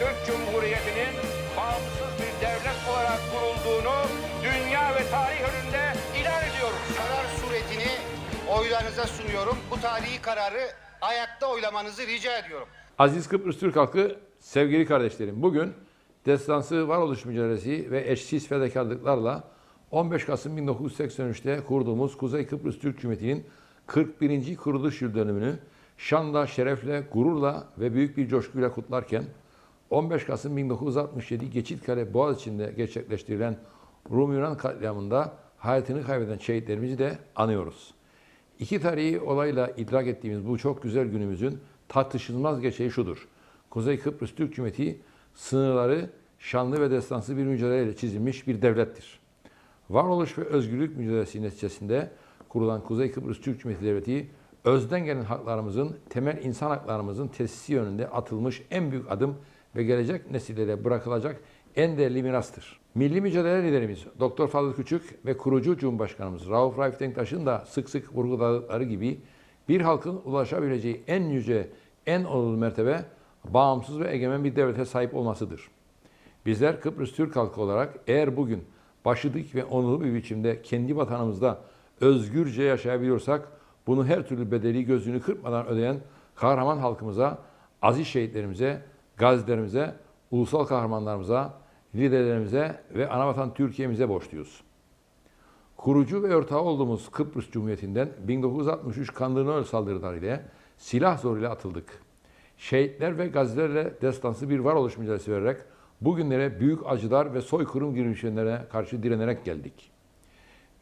Türk Cumhuriyeti'nin bağımsız bir devlet olarak kurulduğunu dünya ve tarih önünde ilan ediyoruz. Karar suretini oylarınıza sunuyorum. Bu tarihi kararı ayakta oylamanızı rica ediyorum. Aziz Kıbrıs Türk halkı, sevgili kardeşlerim, bugün destansı varoluş mücadelesi ve eşsiz fedakarlıklarla 15 Kasım 1983'te kurduğumuz Kuzey Kıbrıs Türk Cumhuriyeti'nin 41. kuruluş yıl dönümünü şanla, şerefle, gururla ve büyük bir coşkuyla kutlarken 15 Kasım 1967 Geçitkale Boğaziçi'nde gerçekleştirilen Rum-Yunan katliamında hayatını kaybeden şehitlerimizi de anıyoruz. İki tarihi olayla idrak ettiğimiz bu çok güzel günümüzün tartışılmaz gerçeği şudur. Kuzey Kıbrıs Türk Cumhuriyeti sınırları şanlı ve destansı bir mücadeleyle çizilmiş bir devlettir. Varoluş ve özgürlük mücadelesi neticesinde kurulan Kuzey Kıbrıs Türk Cumhuriyeti Devleti, özden gelen haklarımızın, temel insan haklarımızın tesisi yönünde atılmış en büyük adım ve gelecek nesillere bırakılacak en değerli mirastır. Milli mücadele liderimiz Doktor Fadıl Küçük ve kurucu Cumhurbaşkanımız Rauf Raif Denktaş'ın da sık sık vurguladıkları gibi bir halkın ulaşabileceği en yüce, en onurlu mertebe bağımsız ve egemen bir devlete sahip olmasıdır. Bizler Kıbrıs Türk halkı olarak eğer bugün başı ve onurlu bir biçimde kendi vatanımızda özgürce yaşayabiliyorsak bunu her türlü bedeli gözünü kırpmadan ödeyen kahraman halkımıza, aziz şehitlerimize, gazilerimize, ulusal kahramanlarımıza, liderlerimize ve anavatan Türkiye'mize borçluyuz. Kurucu ve ortağı olduğumuz Kıbrıs Cumhuriyeti'nden 1963 Kandırnöl saldırıları ile silah zoruyla atıldık. Şehitler ve gazilerle destansı bir varoluş mücadelesi vererek bugünlere büyük acılar ve soykırım girişimlerine karşı direnerek geldik.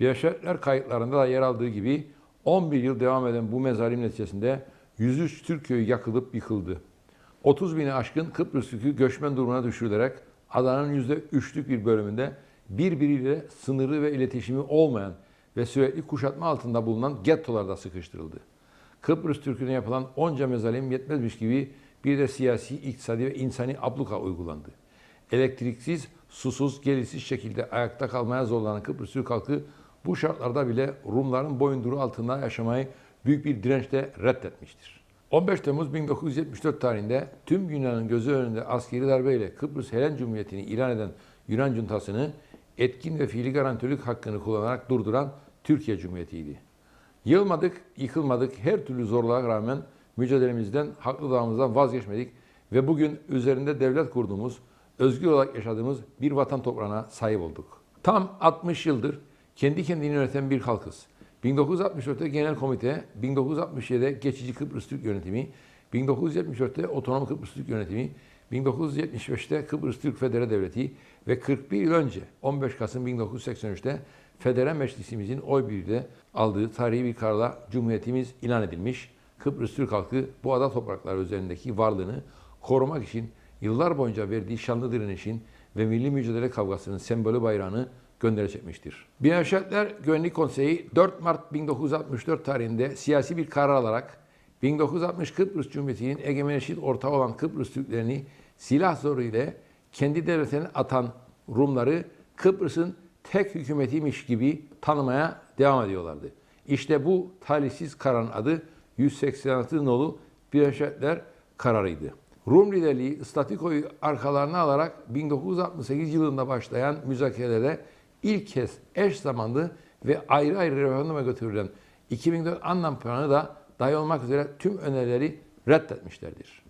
Birleşik kayıtlarında da yer aldığı gibi 11 yıl devam eden bu mezalim neticesinde 103 Türk köyü yakılıp yıkıldı. 30 bini aşkın Kıbrıs Türk'ü göçmen durumuna düşürülerek adanın %3'lük bir bölümünde birbiriyle sınırı ve iletişimi olmayan ve sürekli kuşatma altında bulunan gettolarda sıkıştırıldı. Kıbrıs Türk'üne yapılan onca mezalim yetmezmiş gibi bir de siyasi, iktisadi ve insani abluka uygulandı. Elektriksiz, susuz, gelirsiz şekilde ayakta kalmaya zorlanan Kıbrıs Türk halkı bu şartlarda bile Rumların boyunduruğu altında yaşamayı büyük bir dirençle reddetmiştir. 15 Temmuz 1974 tarihinde tüm dünyanın gözü önünde askeri darbeyle Kıbrıs Helen Cumhuriyeti'ni ilan eden Yunan cuntasını etkin ve fiili garantörlük hakkını kullanarak durduran Türkiye Cumhuriyeti'ydi. Yılmadık, yıkılmadık, her türlü zorluğa rağmen mücadelemizden, haklı dağımızdan vazgeçmedik ve bugün üzerinde devlet kurduğumuz, özgür olarak yaşadığımız bir vatan toprağına sahip olduk. Tam 60 yıldır kendi kendini yöneten bir halkız. 1964'te Genel Komite, 1967'de Geçici Kıbrıs Türk Yönetimi, 1974'te Otonom Kıbrıs Türk Yönetimi, 1975'te Kıbrıs Türk Federe Devleti ve 41 yıl önce 15 Kasım 1983'te Federe Meclisimizin oy birliğiyle aldığı tarihi bir kararla Cumhuriyetimiz ilan edilmiş. Kıbrıs Türk halkı bu ada toprakları üzerindeki varlığını korumak için yıllar boyunca verdiği şanlı direnişin ve milli mücadele kavgasının sembolü bayrağını göndere çekmiştir. Birleşik Milletler Güvenlik Konseyi 4 Mart 1964 tarihinde siyasi bir karar alarak 1960 Kıbrıs Cumhuriyeti'nin egemen eşit ortağı olan Kıbrıs Türklerini silah zoru ile kendi devletine atan Rumları Kıbrıs'ın tek hükümetiymiş gibi tanımaya devam ediyorlardı. İşte bu talihsiz kararın adı 186 nolu Milletler kararıydı. Rum liderliği statikoyu arkalarına alarak 1968 yılında başlayan müzakerelere ilk kez eş zamanlı ve ayrı ayrı referanduma götürülen 2004 anlam planı da dahil olmak üzere tüm önerileri reddetmişlerdir.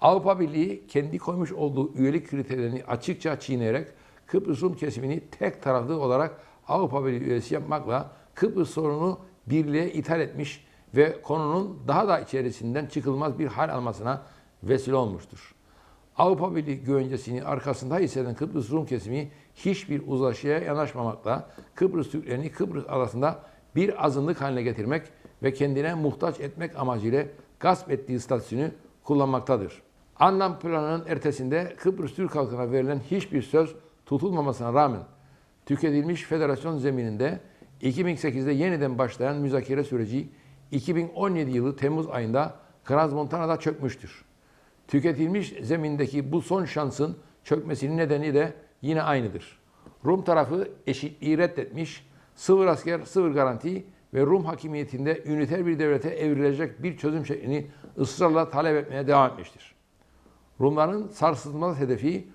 Avrupa Birliği kendi koymuş olduğu üyelik kriterlerini açıkça çiğneyerek Kıbrıs Rum kesimini tek taraflı olarak Avrupa Birliği üyesi yapmakla Kıbrıs sorunu birliğe ithal etmiş ve konunun daha da içerisinden çıkılmaz bir hal almasına vesile olmuştur. Avrupa Birliği güvencesini arkasında hisseden Kıbrıs Rum kesimi hiçbir uzlaşıya yanaşmamakla Kıbrıs Türklerini Kıbrıs arasında bir azınlık haline getirmek ve kendine muhtaç etmek amacıyla gasp ettiği statüsünü kullanmaktadır. Anlam planının ertesinde Kıbrıs Türk halkına verilen hiçbir söz tutulmamasına rağmen tüketilmiş federasyon zemininde 2008'de yeniden başlayan müzakere süreci 2017 yılı Temmuz ayında Krasmontana'da çökmüştür. Tüketilmiş zemindeki bu son şansın çökmesinin nedeni de yine aynıdır. Rum tarafı eşitliği reddetmiş, sıfır asker, sıfır garanti ve Rum hakimiyetinde üniter bir devlete evrilecek bir çözüm şeklini ısrarla talep etmeye devam etmiştir. Rumların sarsılmaz hedefi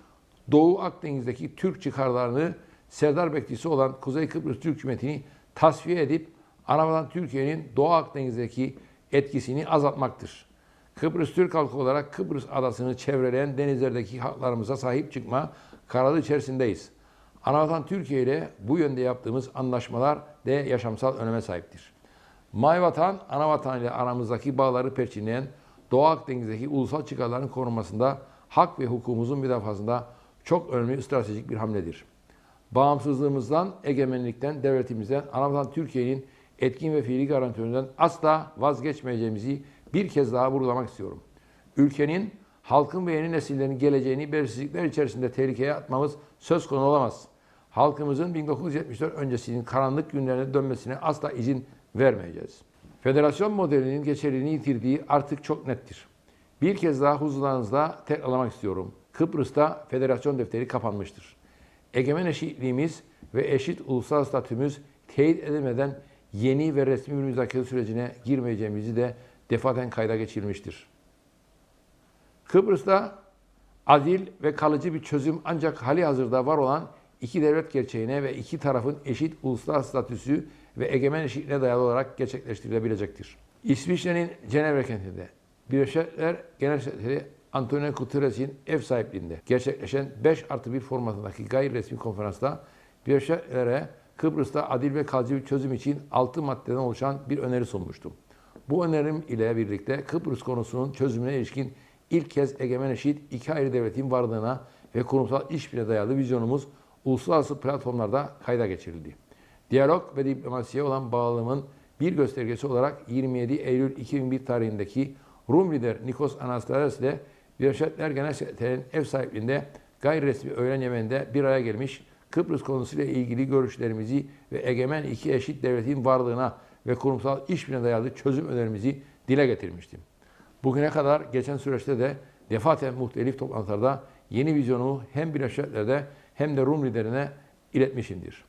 Doğu Akdeniz'deki Türk çıkarlarını Serdar bekçisi olan Kuzey Kıbrıs Türk Cumhuriyeti'ni tasfiye edip anavadan Türkiye'nin Doğu Akdeniz'deki etkisini azaltmaktır. Kıbrıs Türk halkı olarak Kıbrıs adasını çevreleyen denizlerdeki haklarımıza sahip çıkma kararı içerisindeyiz. Anavatan Türkiye ile bu yönde yaptığımız anlaşmalar de yaşamsal öneme sahiptir. Mayvatan, Anavatan ile aramızdaki bağları perçinleyen Doğu Akdeniz'deki ulusal çıkarların korunmasında, hak ve hukukumuzun müdafasında çok önemli stratejik bir hamledir. Bağımsızlığımızdan, egemenlikten, devletimizden, Anavatan Türkiye'nin etkin ve fiili garantöründen asla vazgeçmeyeceğimizi bir kez daha vurgulamak istiyorum. Ülkenin, halkın ve yeni nesillerin geleceğini belirsizlikler içerisinde tehlikeye atmamız söz konusu olamaz. Halkımızın 1974 öncesinin karanlık günlerine dönmesine asla izin vermeyeceğiz. Federasyon modelinin geçerliliğini yitirdiği artık çok nettir. Bir kez daha huzurlarınızda tekrarlamak istiyorum. Kıbrıs'ta federasyon defteri kapanmıştır. Egemen eşitliğimiz ve eşit ulusal statümüz teyit edilmeden yeni ve resmi bir müzakere sürecine girmeyeceğimizi de defaten kayda geçirilmiştir. Kıbrıs'ta adil ve kalıcı bir çözüm ancak hali hazırda var olan iki devlet gerçeğine ve iki tarafın eşit uluslararası statüsü ve egemen eşitliğine dayalı olarak gerçekleştirilebilecektir. İsviçre'nin Cenevre kentinde Birleşik Milletler Genel Sekreteri Antonio Guterres'in ev sahipliğinde gerçekleşen 5 artı 1 formatındaki gayri resmi konferansta Birleşik Milletler'e Kıbrıs'ta adil ve kalıcı bir çözüm için 6 maddeden oluşan bir öneri sunmuştum. Bu önerim ile birlikte Kıbrıs konusunun çözümüne ilişkin ilk kez egemen eşit iki ayrı devletin varlığına ve kurumsal işbirliğine dayalı vizyonumuz uluslararası platformlarda kayda geçirildi. Diyalog ve diplomasiye olan bağlılığımın bir göstergesi olarak 27 Eylül 2001 tarihindeki Rum lider Nikos Anastasiades ile Birleşik Milletler Genel Sekreterinin ev sahipliğinde gayri resmi öğlen yemeğinde bir araya gelmiş Kıbrıs konusuyla ilgili görüşlerimizi ve egemen iki eşit devletin varlığına ve kurumsal işbirliğine dayalı çözüm önerimizi dile getirmiştim. Bugüne kadar geçen süreçte de defaten muhtelif toplantılarda yeni vizyonumu hem Birleşik Milletler'de hem de Rum liderine iletmişimdir.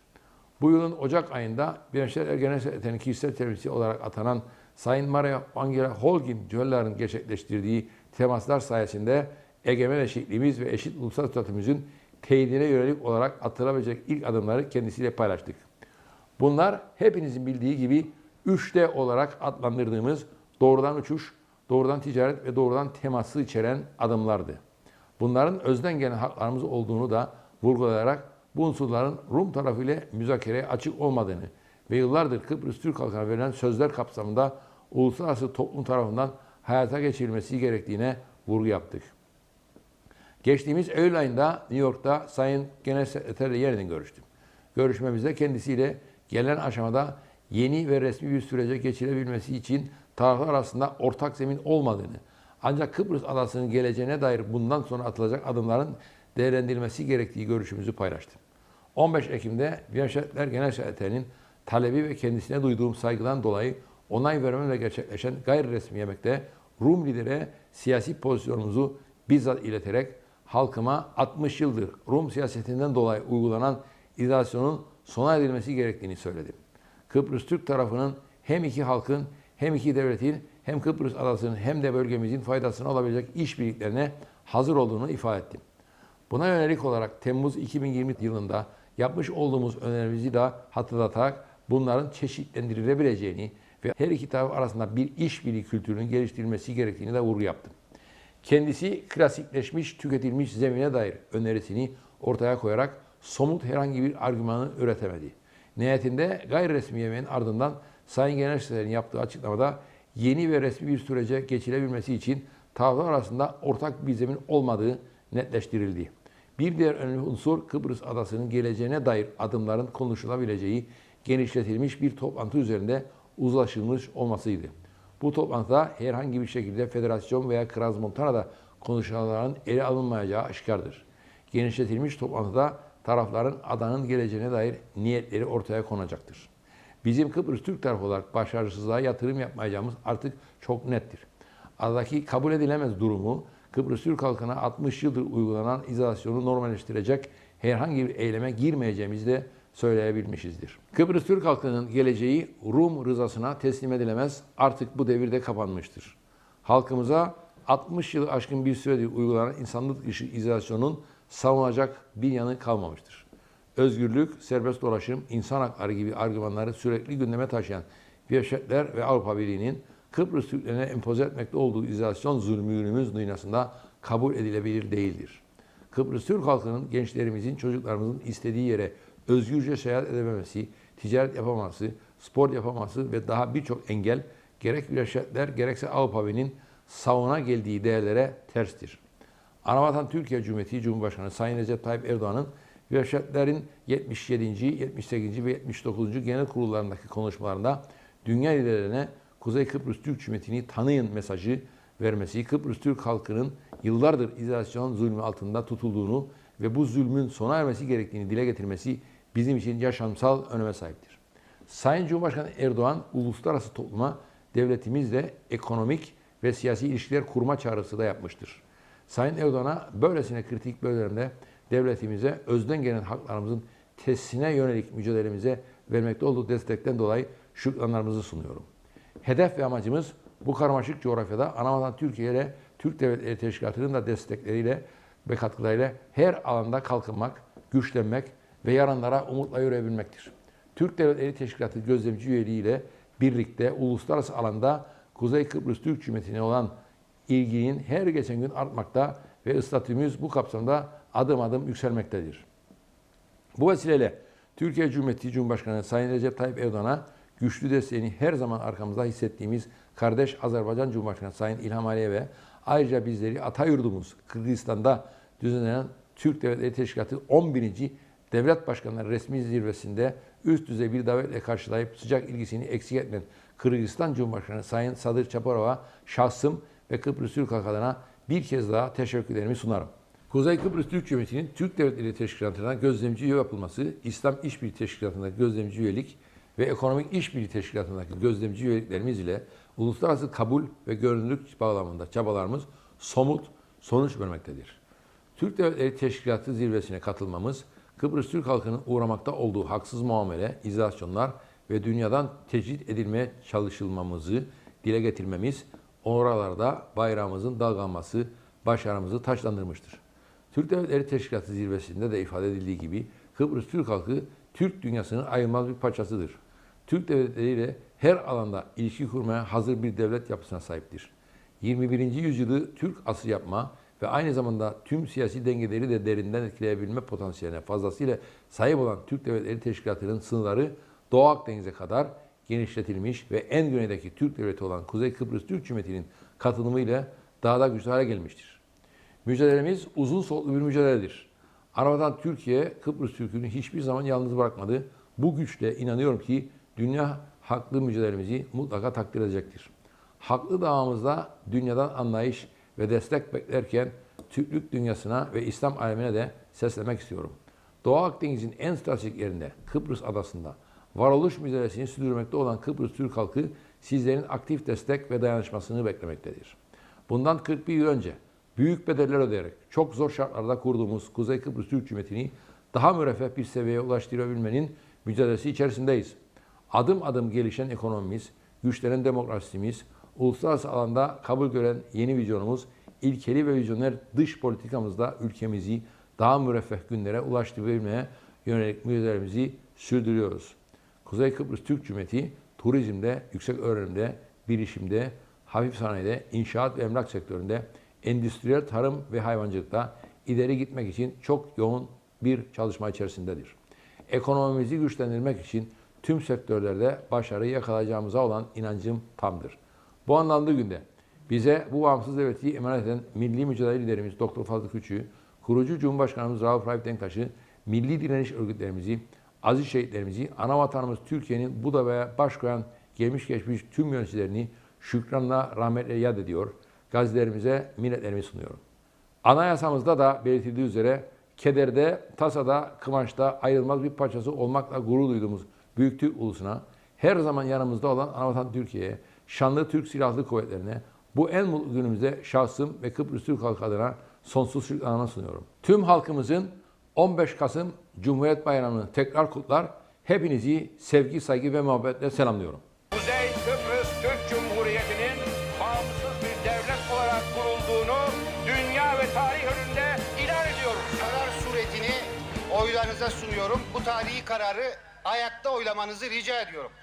Bu yılın Ocak ayında Birleşik Milletler Genel Sekreterinin kişisel temsilcisi olarak atanan Sayın Maria Angela Holgin Cöller'in gerçekleştirdiği temaslar sayesinde egemen eşitliğimiz ve eşit ulusal statümüzün teyidine yönelik olarak atılabilecek ilk adımları kendisiyle paylaştık. Bunlar hepinizin bildiği gibi 3D olarak adlandırdığımız doğrudan uçuş, doğrudan ticaret ve doğrudan teması içeren adımlardı. Bunların özden gelen haklarımız olduğunu da vurgulayarak bu unsurların Rum tarafıyla müzakereye açık olmadığını ve yıllardır Kıbrıs Türk halkına verilen sözler kapsamında uluslararası toplum tarafından hayata geçirilmesi gerektiğine vurgu yaptık. Geçtiğimiz Eylül ayında New York'ta Sayın Genel Sekreterle yeniden görüştüm. Görüşmemizde kendisiyle gelen aşamada yeni ve resmi bir sürece geçirebilmesi için taraflar arasında ortak zemin olmadığını, ancak Kıbrıs adasının geleceğine dair bundan sonra atılacak adımların değerlendirilmesi gerektiği görüşümüzü paylaştım. 15 Ekim'de Birleşik Milletler Genel Sekreterinin talebi ve kendisine duyduğum saygıdan dolayı onay vermemle gerçekleşen gayri resmi yemekte Rum lidere siyasi pozisyonumuzu bizzat ileterek halkıma 60 yıldır Rum siyasetinden dolayı uygulanan izolasyonun sona edilmesi gerektiğini söyledim. Kıbrıs Türk tarafının hem iki halkın hem iki devletin hem Kıbrıs adasının hem de bölgemizin faydasına olabilecek işbirliklerine hazır olduğunu ifade ettim. Buna yönelik olarak Temmuz 2020 yılında yapmış olduğumuz önerimizi de hatırlatarak bunların çeşitlendirilebileceğini ve her iki taraf arasında bir işbirliği kültürünün geliştirilmesi gerektiğini de vurgu yaptım. Kendisi klasikleşmiş, tüketilmiş zemine dair önerisini ortaya koyarak somut herhangi bir argümanı üretemedi. Nihayetinde gayri resmi yemeğin ardından Sayın Genel Sekreter'in yaptığı açıklamada yeni ve resmi bir sürece geçilebilmesi için taraflar arasında ortak bir zemin olmadığı netleştirildi. Bir diğer önemli unsur Kıbrıs adasının geleceğine dair adımların konuşulabileceği genişletilmiş bir toplantı üzerinde uzlaşılmış olmasıydı. Bu toplantıda herhangi bir şekilde federasyon veya Kraz Montana'da konuşulanların ele alınmayacağı aşikardır. Genişletilmiş toplantıda tarafların adanın geleceğine dair niyetleri ortaya konacaktır. Bizim Kıbrıs Türk tarafı olarak başarısızlığa yatırım yapmayacağımız artık çok nettir. Adadaki kabul edilemez durumu Kıbrıs Türk halkına 60 yıldır uygulanan izolasyonu normalleştirecek herhangi bir eyleme girmeyeceğimizi de söyleyebilmişizdir. Kıbrıs Türk halkının geleceği Rum rızasına teslim edilemez, artık bu devirde kapanmıştır. Halkımıza 60 yılı aşkın bir süredir uygulanan insanlık dışı izolasyonun savunacak bir yanı kalmamıştır. Özgürlük, serbest dolaşım, insan hakları gibi argümanları sürekli gündeme taşıyan Birleşikler ve Avrupa Birliği'nin Kıbrıs Türklerine empoze etmekte olduğu izolasyon zulmü günümüz dünyasında kabul edilebilir değildir. Kıbrıs Türk halkının, gençlerimizin, çocuklarımızın istediği yere özgürce seyahat edememesi, ticaret yapamaması, spor yapamaması ve daha birçok engel gerek Birleşikler gerekse Avrupa Birliği'nin savuna geldiği değerlere terstir. Anavatan Türkiye Cumhuriyeti Cumhurbaşkanı Sayın Recep Tayyip Erdoğan'ın Birleşiklerin 77. 78. ve 79. genel kurullarındaki konuşmalarında dünya liderlerine Kuzey Kıbrıs Türk Cumhuriyeti'ni tanıyın mesajı vermesi, Kıbrıs Türk halkının yıllardır izolasyon zulmü altında tutulduğunu ve bu zulmün sona ermesi gerektiğini dile getirmesi bizim için yaşamsal öneme sahiptir. Sayın Cumhurbaşkanı Erdoğan uluslararası topluma devletimizle ekonomik ve siyasi ilişkiler kurma çağrısı da yapmıştır. Sayın Erdoğan'a böylesine kritik bölümlerinde devletimize özden gelen haklarımızın tesisine yönelik mücadelemize vermekte olduğu destekten dolayı şükranlarımızı sunuyorum. Hedef ve amacımız bu karmaşık coğrafyada anavatan Türkiye ile Türk Devletleri Teşkilatı'nın da destekleriyle ve katkılarıyla her alanda kalkınmak, güçlenmek ve yarınlara umutla yürüyebilmektir. Türk Devletleri Teşkilatı gözlemci üyeliği ile birlikte uluslararası alanda Kuzey Kıbrıs Türk Cumhuriyeti'ne olan ilginin her geçen gün artmakta ve statümüz bu kapsamda adım adım yükselmektedir. Bu vesileyle Türkiye Cumhuriyeti Cumhurbaşkanı Sayın Recep Tayyip Erdoğan'a güçlü desteğini her zaman arkamızda hissettiğimiz kardeş Azerbaycan Cumhurbaşkanı Sayın İlham Aliyev'e ayrıca bizleri Atayurdumuz Kırgızistan'da düzenlenen Türk Devletleri Teşkilatı 11. Devlet Başkanları resmi zirvesinde üst düzey bir davetle karşılayıp sıcak ilgisini eksik etmeyen Kırgızistan Cumhurbaşkanı Sayın Sadır Çaparov'a şahsım ve Kıbrıs Türk halkı adına bir kez daha teşekkürlerimi sunarım. Kuzey Kıbrıs Türk Cumhuriyeti'nin Türk Devletleri Teşkilatı'na gözlemci üye yapılması, İslam İşbirliği Teşkilatı'ndaki gözlemci üyelik ve Ekonomik İşbirliği Teşkilatı'ndaki gözlemci üyeliklerimiz ile uluslararası kabul ve görünürlük bağlamında çabalarımız somut sonuç vermektedir. Türk Devletleri Teşkilatı zirvesine katılmamız, Kıbrıs Türk halkının uğramakta olduğu haksız muamele, izolasyonlar ve dünyadan tecrit edilmeye çalışılmamızı dile getirmemiz, oralarda bayrağımızın dalgalanması başarımızı taşlandırmıştır. Türk Devletleri Teşkilatı zirvesinde de ifade edildiği gibi Kıbrıs Türk halkı Türk dünyasının ayrılmaz bir parçasıdır. Türk devletleriyle her alanda ilişki kurmaya hazır bir devlet yapısına sahiptir. 21. yüzyılı Türk asıl yapma ve aynı zamanda tüm siyasi dengeleri de derinden etkileyebilme potansiyeline fazlasıyla sahip olan Türk Devletleri Teşkilatı'nın sınırları Doğu Akdeniz'e kadar genişletilmiş ve en güneydeki Türk devleti olan Kuzey Kıbrıs Türk Cumhuriyeti'nin katılımıyla daha da güçlü hale gelmiştir. Mücadelemiz uzun soluklu bir mücadeledir. Arabadan Türkiye, Kıbrıs Türk'ünü hiçbir zaman yalnız bırakmadı. Bu güçle inanıyorum ki dünya haklı mücadelemizi mutlaka takdir edecektir. Haklı davamızda dünyadan anlayış ve destek beklerken Türklük dünyasına ve İslam alemine de seslemek istiyorum. Doğu Akdeniz'in en stratejik yerinde Kıbrıs adasında varoluş mücadelesini sürdürmekte olan Kıbrıs Türk halkı sizlerin aktif destek ve dayanışmasını beklemektedir. Bundan 41 yıl önce büyük bedeller ödeyerek çok zor şartlarda kurduğumuz Kuzey Kıbrıs Türk Cumhuriyeti'ni daha müreffeh bir seviyeye ulaştırabilmenin mücadelesi içerisindeyiz. Adım adım gelişen ekonomimiz, güçlenen demokrasimiz, uluslararası alanda kabul gören yeni vizyonumuz, ilkeli ve vizyoner dış politikamızda ülkemizi daha müreffeh günlere ulaştırabilmeye yönelik mücadelemizi sürdürüyoruz. Kuzey Kıbrıs Türk Cumhuriyeti turizmde, yüksek öğrenimde, bilişimde, hafif sanayide, inşaat ve emlak sektöründe, endüstriyel tarım ve hayvancılıkta ileri gitmek için çok yoğun bir çalışma içerisindedir. Ekonomimizi güçlendirmek için tüm sektörlerde başarı yakalayacağımıza olan inancım tamdır. Bu anlamda günde bize bu bağımsız devleti emanet eden milli mücadele liderimiz Doktor Fazıl Küçük'ü, kurucu Cumhurbaşkanımız Rauf Raif Denktaş'ı, milli direniş örgütlerimizi, aziz şehitlerimizi, ana vatanımız Türkiye'nin bu davaya baş koyan gelmiş geçmiş tüm yöneticilerini şükranla rahmetle yad ediyor. Gazilerimize minnetlerimi sunuyorum. Anayasamızda da belirtildiği üzere kederde, tasada, kıvançta ayrılmaz bir parçası olmakla gurur duyduğumuz Büyük Türk ulusuna, her zaman yanımızda olan anavatan Türkiye'ye, şanlı Türk Silahlı Kuvvetlerine, bu en mutlu günümüzde şahsım ve Kıbrıs Türk halkı adına sonsuz şükranlarımı sunuyorum. Tüm halkımızın 15 Kasım Cumhuriyet Bayramı'nı tekrar kutlar. Hepinizi sevgi, saygı ve muhabbetle selamlıyorum. Kuzey Kıbrıs Türk Cumhuriyeti'nin bağımsız bir devlet olarak kurulduğunu dünya ve tarih önünde ilan ediyorum. Karar suretini oylarınıza sunuyorum. Bu tarihi kararı ayakta oylamanızı rica ediyorum.